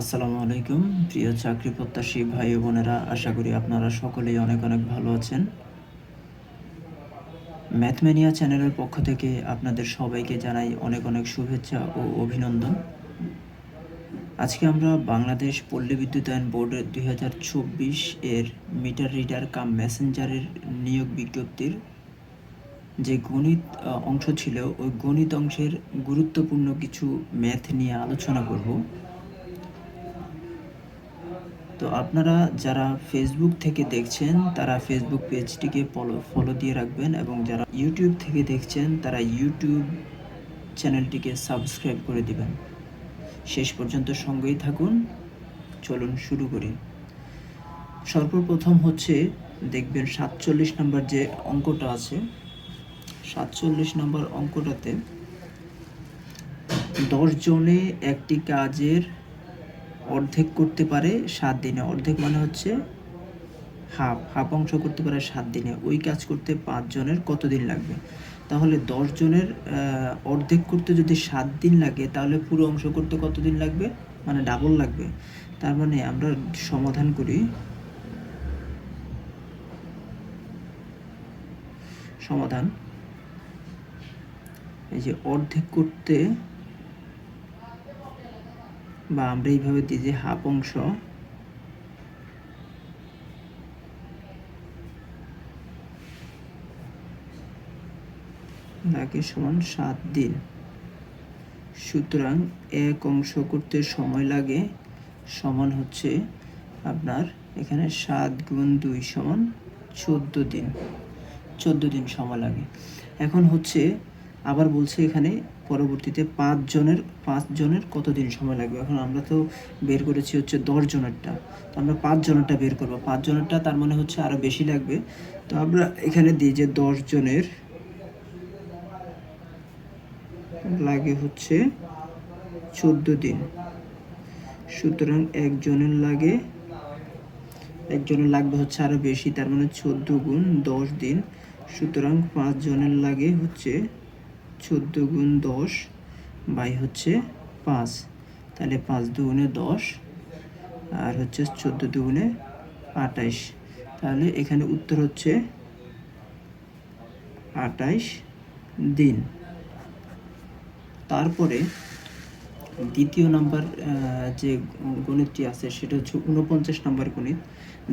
আসসালামু আলাইকুম, প্রিয় চাকরি প্রত্যাশী ভাই বোনেরা, আশা করি আপনারা সকলেই অনেক অনেক ভালো আছেন। ম্যাথমেনিয়া চ্যানেলের পক্ষ থেকে আপনাদের সবাইকে জানাই অনেক অনেক শুভেচ্ছা ও অভিনন্দন। আজকে আমরা বাংলাদেশ পল্লী বিদ্যুতায়ন বোর্ডের দুই হাজার চব্বিশ এর মিটার রিডার কাম মেসেঞ্জারের নিয়োগ বিজ্ঞপ্তির যে গণিত অংশ ছিল, ওই গণিত অংশের গুরুত্বপূর্ণ কিছু ম্যাথ নিয়ে আলোচনা করব। তো আপনারা যারা ফেসবুক থেকে দেখছেন, তারা ফেসবুক পেজটিকে ফলো ফলো দিয়ে রাখবেন এবং যারা ইউটিউব থেকে দেখছেন, তারা ইউটিউব চ্যানেলটিকে সাবস্ক্রাইব করে দিবেন। শেষ পর্যন্ত সঙ্গেই থাকুন। চলুন শুরু করি। সর্বপ্রথম হচ্ছে দেখবেন সাতচল্লিশ নম্বর যে অঙ্কটা আছে, সাতচল্লিশ নম্বর অঙ্কটাতে দশ জনে একটি কাজের অর্ধেক করতে পারে সাত দিনে। অর্ধেক মানে হচ্ছে হাফ হাফ অংশ করতে পারে সাত দিনে। ওই কাজ করতে পাঁচ জনের কতদিন লাগবে? তাহলে জনের অর্ধেক করতে যদি সাত দিন লাগে, তাহলে পুরো অংশ করতে কতদিন লাগবে? মানে ডাবল লাগবে। তার মানে আমরা সমাধান করি। সমাধান। এই যে অর্ধেক করতে বা আমরা এইভাবে দিই যে হাফ অংশ। লাগে সমান সাত দিন। সুতরাং এক অংশ করতে সময় লাগে, সমান হচ্ছে আপনার এখানে সাত গুণ দুই সমান চোদ্দ দিন। চোদ্দ দিন সময় লাগে। এখন হচ্ছে আবার বলছে এখানে পরবর্তীতে পাঁচ জনের পাঁচ জনের কতদিন সময় লাগবে? এখন আমরা তো বের করেছি হচ্ছে জনেরটা। তো আমরা পাঁচ জনেরটা বের করব। পাঁচ জনেরটা তার মানে হচ্ছে আরও বেশি লাগবে। তো আমরা এখানে দিই যে জনের লাগে হচ্ছে চোদ্দ দিন। সুতরাং একজনের লাগে একজনের লাগবে হচ্ছে আরও বেশি, তার মানে চোদ্দ গুণ দশ দিন। সুতরাং পাঁচ জনের লাগে হচ্ছে চোদ্দ গুণ দশ বাই হচ্ছে পাঁচ। তাহলে পাঁচ দুগুণে দশ আর হচ্ছে চোদ্দ দুগুণে আটাইশ তাহলে এখানে উত্তর হচ্ছে আটাইশ দিন। তারপরে দ্বিতীয় নাম্বার যে গণিতটি আছে সেটা হচ্ছে উনপঞ্চাশ নম্বর গণিত।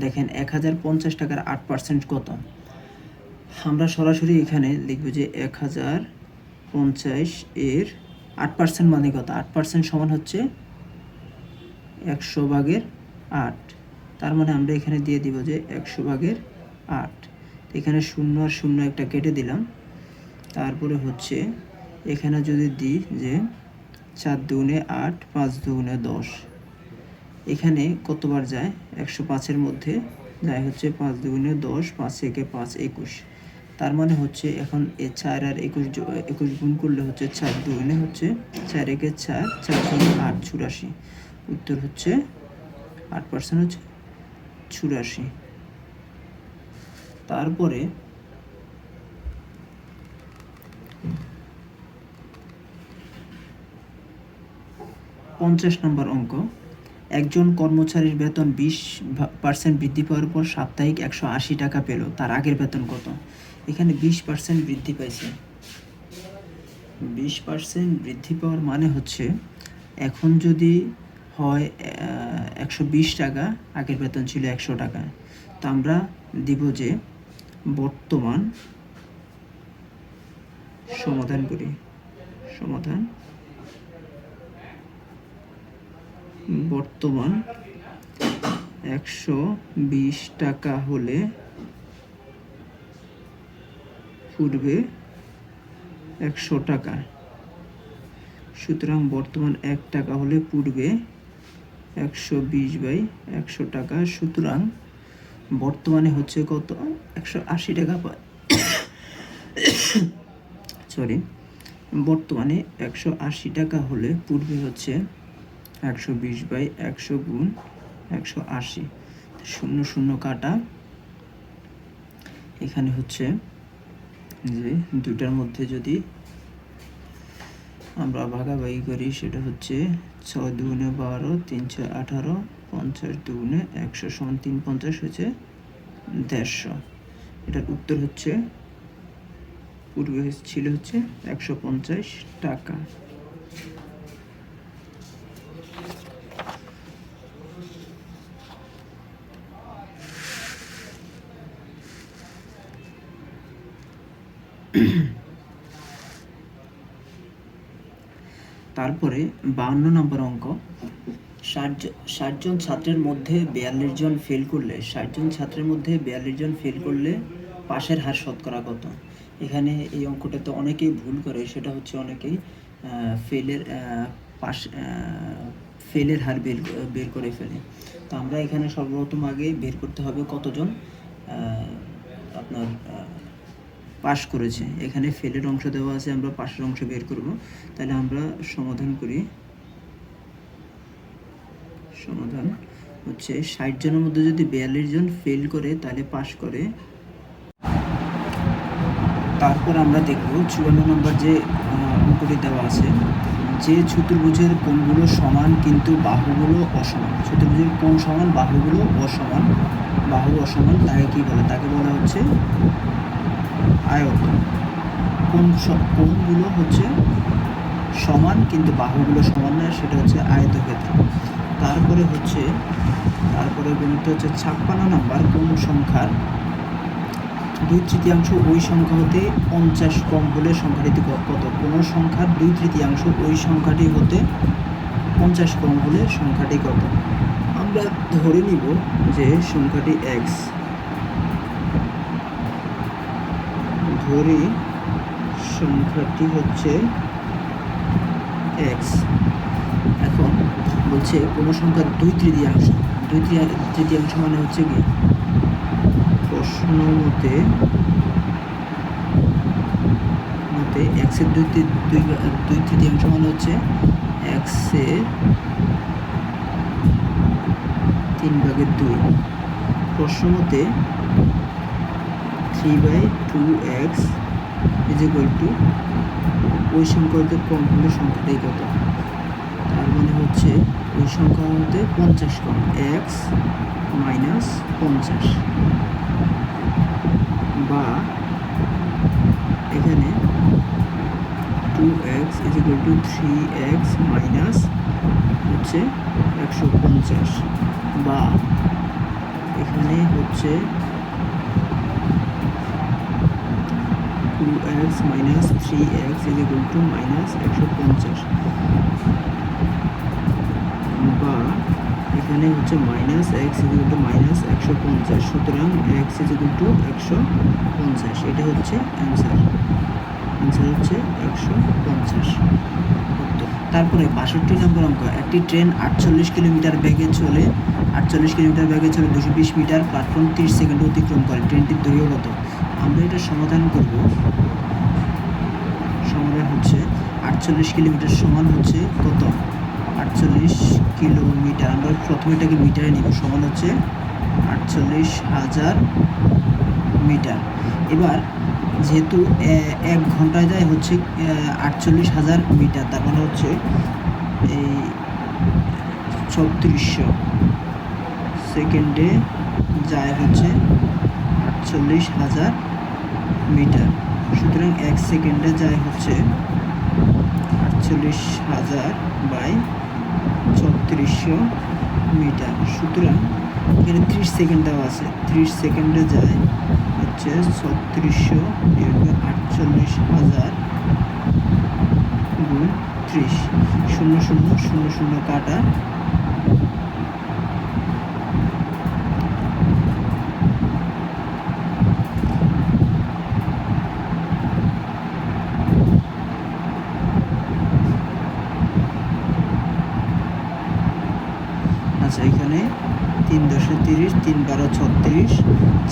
দেখেন এক হাজার পঞ্চাশ টাকার আট পার্সেন্ট কত? আমরা সরাসরি এখানে লিখব যে এক হাজার পঞ্চাশ এর আট পার্সেন্ট মানে কত? আট পার্সেন্ট সমান হচ্ছে একশো ভাগের আট। তার মানে আমরা এখানে দিয়ে দিব যে একশো ভাগের আট। এখানে শূন্য আর শূন্য একটা কেটে দিলাম। তারপরে হচ্ছে এখানে যদি দিই যে চার দুগুণে আট, পাঁচ দুগুণে দশ। এখানে কতবার যায়? একশো পাঁচের মধ্যে যায় হচ্ছে পাঁচ দুগুণে দশ, পাঁচ একে পাঁচ একুশ। তার মানে হচ্ছে এখন এ চার আর একুশ একুশ গুণ করলে হচ্ছে চার দুগুণে হচ্ছে চার একে চার চার দুগুণে আট চুরাশি। উত্তর হচ্ছে আট পার্সেন্ট হচ্ছে চুরাশি। তারপরে পঞ্চাশ নম্বর অঙ্ক। একজন কর্মচারীর বেতন বিশ পার্সেন্ট বৃদ্ধি পাওয়ার পর সাপ্তাহিক একশো আশি টাকা পেল, তার আগের বেতন কত? এখানে বিশ পার্সেন্ট বৃদ্ধি পাইছে। বিশ পার্সেন্ট বৃদ্ধি পাওয়ার মানে হচ্ছে, এখন যদি হয় একশো বিশ টাকা, আগের বেতন ছিল একশো টাকা। তো আমরা দিব যে, বর্তমান সমাধান করি। সমাধান? বর্তমান একশো বিশ টাকা হলে পূর্বে একশো টাকা। সুতরাং বর্তমান এক টাকা হলে পূর্বে একশো বিশ বাই একশো টাকা। সুতরাং বর্তমানে হচ্ছে কত? একশো আশি টাকা পায় সরি বর্তমানে একশো আশি টাকা হলে পূর্বে হচ্ছে একশো বিশ বাই একশো গুণ একশো আশি। শূন্য শূন্য কাটা। এখানে হচ্ছে যে দুটার মধ্যে যদি আমরা ভাগাভাগি করি, সেটা হচ্ছে ছয় দুগুণে বারো, তিন ছয় আঠারো, পঞ্চাশ দুগুণে একশো সমান তিন পঞ্চাশ হচ্ছে দেড়শো। এটার উত্তর হচ্ছে, পূর্বে ছিল হচ্ছে একশো পঞ্চাশ টাকা। তারপরে বাহান্ন নম্বর অঙ্ক। ষাট ষাট জন ছাত্রের মধ্যে বিয়াল্লিশ জন ফেল করলে, ষাট জন ছাত্রের মধ্যে বিয়াল্লিশ জন ফেল করলে পাশের হার শতকরা কত? এখানে এই অঙ্কটা তো অনেকেই ভুল করে, সেটা হচ্ছে অনেকেই ফেলের পাশ ফেলের হার বের বের করে ফেলে। তো আমরা এখানে সর্বপ্রথম আগে বের করতে হবে কতজন? আপনার পাশ করেছে। এখানে ফেলের অংশ দেওয়া আছে, আমরা পাশের অংশ বের করব। তাহলে আমরা সমাধান করি। সমাধান হচ্ছে ষাট জনের মধ্যে যদি বিয়াল্লিশ জন ফেল করে, তাহলে পাশ করে। তারপর আমরা দেখব চুয়ান্ন নম্বর যে অঙ্কটি দেওয়া আছে, যে চতুর্ভুজের কোণগুলো সমান কিন্তু বাহুগুলো অসমান। চতুর্ভুজের কোণ সমান, বাহুগুলো অসমান। বাহু অসমান, তাকে কি বলে? তাকে বলা হচ্ছে আয়ত। কোন কোণগুলো হচ্ছে সমান কিন্তু বাহুগুলো সমান নয়, সেটা হচ্ছে আয়তক্ষেত্র। তারপরে হচ্ছে তারপরে গণিত হচ্ছে ছাপ্পান্ন নাম্বার কোন সংখ্যার দুই তৃতীয়াংশ ওই সংখ্যা হতে পঞ্চাশ কম হলে সংখ্যাটি কত? কোন সংখ্যার দুই তৃতীয়াংশ ওই সংখ্যাটি হতে পঞ্চাশ কম হলে সংখ্যাটি কত? আমরা ধরে নিব যে সংখ্যাটি এক্স ধরি সংখ্যাটি হচ্ছে এক্স এখন বলছে কোনো সংখ্যার দুই তৃতীয়াংশ। দুই তৃতীয়া- তৃতীয়াংশ মানে হচ্ছে কি? প্রশ্ন মতে মতে এক্সের দুই দুই দুই তৃতীয়াংশ মানে হচ্ছে এক্সের তিন ভাগের দুই। প্রশ্ন মতে three by two X is equal to ওই সংখ্যা হতে কম হলে সংখ্যাটাই কত? তার মানে হচ্ছে ওই সংখ্যা হতে পঞ্চাশ কম। এক্স মাইনাস পঞ্চাশ। বা এখানে two X is equal to three X minus হচ্ছে একশো পঞ্চাশ। বা এখানে হচ্ছে two X minus three X is equal to minus একশো পঞ্চাশ। বা এখানে হচ্ছে minus X is two minus একশো পঞ্চাশ, সুতরাং এক্স ইজ টু একশো পঞ্চাশ। এটা হচ্ছে অ্যান্সার অ্যান্সার হচ্ছে একশো পঞ্চাশ। তারপরে বাষট্টি নম্বর অঙ্ক। একটি ট্রেন আটচল্লিশ কিলোমিটার বেগে চলে, আটচল্লিশ কিলোমিটার বেগে চলে দুশো বিশ মিটার প্ল্যাটফর্ম তিরিশ সেকেন্ড অতিক্রম করে। ট্রেনটির দৈর্ঘ্য কত? আমরা এটা সমাধান করব। সমাধান হচ্ছে আটচল্লিশ কিলোমিটার সমান হচ্ছে কত? আটচল্লিশ কিলোমিটার। আমরা প্রথমে এটাকে মিটারে নিব। সমান হচ্ছে আটচল্লিশ হাজার মিটার। এবার যেহেতু এক ঘন্টায় যায় হচ্ছে আটচল্লিশ হাজার মিটার। তার মানে হচ্ছে এই ছত্রিশশো সেকেন্ডে যায় হচ্ছে আটচল্লিশ হাজার মিটার। সুতরাং এক সেকেন্ডে যায় হচ্ছে আটচল্লিশ হাজার বাই ছত্রিশশো মিটার। সুতরাং এখানে ত্রিশ সেকেন্ড দেওয়া আছে। ত্রিশ সেকেন্ডে যায় হচ্ছে ছত্রিশশো আটচল্লিশ হাজার গুণ ত্রিশ। শূন্য শূন্য শূন্য শূন্য কাটা আচ্ছা এখানে তিন তিরিশ, তিন বারো ছত্রিশ,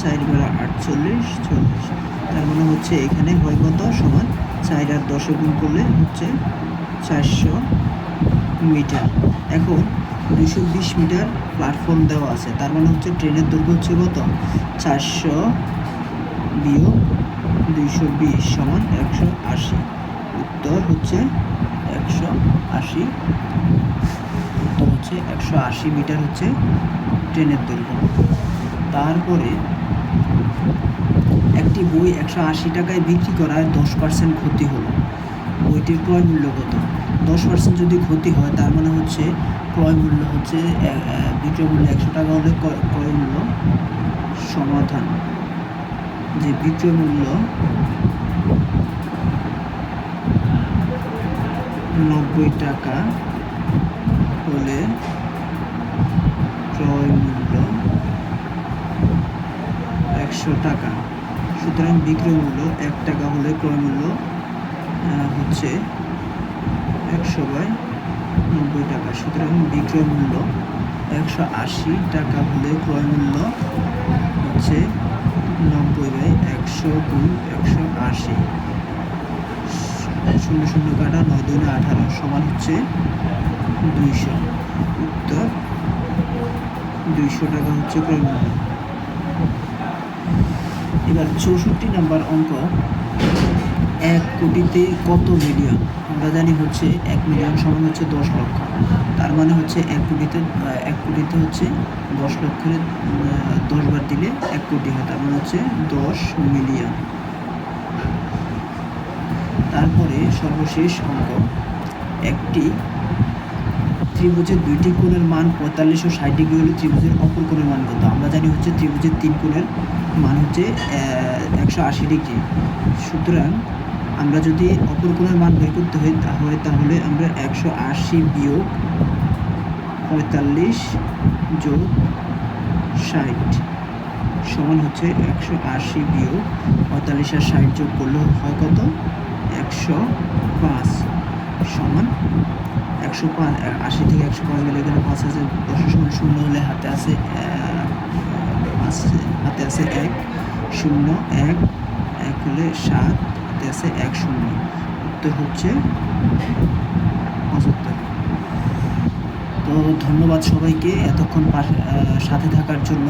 চার বারো আটচল্লিশ, চল্লিশ। তার মানে হচ্ছে এখানে হয় কত? সমান চার আর দশে গুণ করলে হচ্ছে চারশো মিটার। এখন দুশো বিশ মিটার প্ল্যাটফর্ম দেওয়া আছে। তার মানে হচ্ছে ট্রেনের দৈর্ঘ্য হচ্ছে কত? চারশো বিয়োগ দুইশো বিশ সমান একশো আশি। উত্তর হচ্ছে একশো আশি। উত্তর হচ্ছে একশো আশি মিটার হচ্ছে ট্রেনের দৈর্ঘ্য। তারপরে একটি বই একশো আশি টাকায় বিক্রি করায় দশ পার্সেন্ট ক্ষতি হলো। বইটির ক্রয় মূল্য কত? দশ পার্সেন্ট যদি ক্ষতি হয়, তার মানে হচ্ছে ক্রয় মূল্য হচ্ছে বিক্রয় মূল্য একশো টাকা হলে ক্রয় মূল্য সমাধান। যে বিক্রয় মূল্য নব্বই টাকা হলে ক্রয় মূল্য একশো টাকা। সুতরাং বিক্রয় মূল্য এক টাকা হলে ক্রয় মূল্য হচ্ছে একশো বাই নব্বই টাকা। সুতরাং বিক্রয় মূল্য একশো আশি টাকা হলে ক্রয় মূল্য হচ্ছে নব্বই বাই একশো গুণ একশো আশি। শূন্য শূন্য কাটা নয় দুই আঠারো সমান হচ্ছে দুইশো। উত্তর দুইশো টাকা হচ্ছে ক্রয় এবার চৌষট্টি নাম্বার অঙ্ক, এক কোটিতে কত মিলিয়ন? আমরা জানি হচ্ছে এক মিলিয়ন সমান হচ্ছে দশ লক্ষ। তার মানে হচ্ছে এক কোটিতে এক কোটিতে হচ্ছে দশ লক্ষের দশ বার দিলে এক কোটি হয়, তার মানে হচ্ছে দশ মিলিয়ন। তারপরে সর্বশেষ অঙ্ক, একটি ত্রিভুজের দুইটি কোণের মান পঁয়তাল্লিশ ও ষাট ডিগ্রি হলে ত্রিভুজের অপর কোণের মান কত? আমরা জানি হচ্ছে ত্রিভুজের তিন কোণের মান হচ্ছে একশো আশি ডিগ্রি। সুতরাং আমরা যদি অপর কোণের মান বের করতে হয় তাহলে তাহলে আমরা একশো আশি বিয়োগ পঁয়তাল্লিশ যোগ ষাট সমান হচ্ছে একশো আশি বিয়োগ পঁয়তাল্লিশ আর ষাট যোগ করলে হয় কত? একশো পাঁচ সমান একশো পাঁচ আশি থেকে একশো পাঁচ গেলে এখানে পাঁচ আছে দশের সমান শূন্য হলে হাতে আছে আছে হাতে আছে এক শূন্য, এক এক হলে সাত, হাতে আছে এক শূন্য। উত্তর হচ্ছে পঁচাত্তর। তো ধন্যবাদ সবাইকে এতক্ষণ সাথে থাকার জন্য।